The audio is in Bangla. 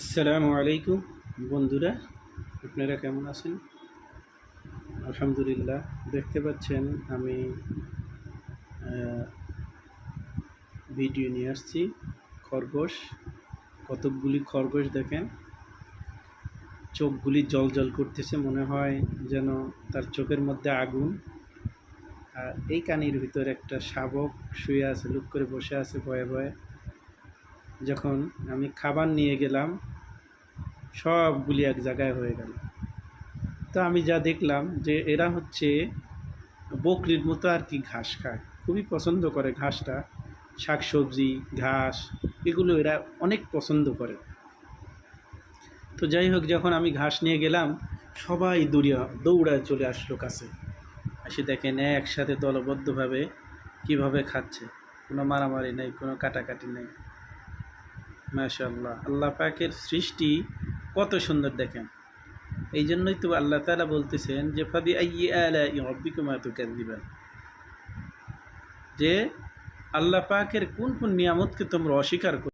আসসালামু আলাইকুম বন্ধুরা, আপনারা কেমন আছেন? আলহামদুলিল্লাহ, দেখতে পাচ্ছেন আমি ভিডিও নিয়ে আসছি। খরগোশ, কতকগুলি খরগোশ দেখেন। চোখগুলি জল জল করতেছে, মনে হয় যেন তার চোখের মধ্যে আগুন। আর এই কানির ভিতরে একটা শাবক শুয়ে আছে, লুক করে বসে আছে ভয়ে ভয়ে। যখন আমি খাবার নিয়ে গেলাম সবগুলি এক জায়গায় হয়ে গেল। তো আমি যা দেখলাম যে এরা হচ্ছে বকরির মতো আর কি ঘাস খায়। খুবই পছন্দ করে ঘাসটা। শাকসবজি, ঘাস, এগুলো এরা অনেক পছন্দ করে। তো যাই হোক, যখন আমি ঘাস নিয়ে গেলাম, সবাই দৌড়িয়া, দৌড়ায় চলে আসলো কাছে। এসে দেখেন একসাথে দলবদ্ধভাবে কীভাবে খাচ্ছে। কোনো মারামারি নেই, কোনো কাটাকাটি নেই। মাশাল্লাহ আল্লাহ পাকের সৃষ্টি কত সুন্দর দেখেন। এই জন্যই তো আল্লাহ তালা বলতেছেন যে ফাদি আইয়ে আলা দিবেন যে, আল্লাহ পাকের কোন কোন নিয়ামতকে তোমরা অস্বীকার করো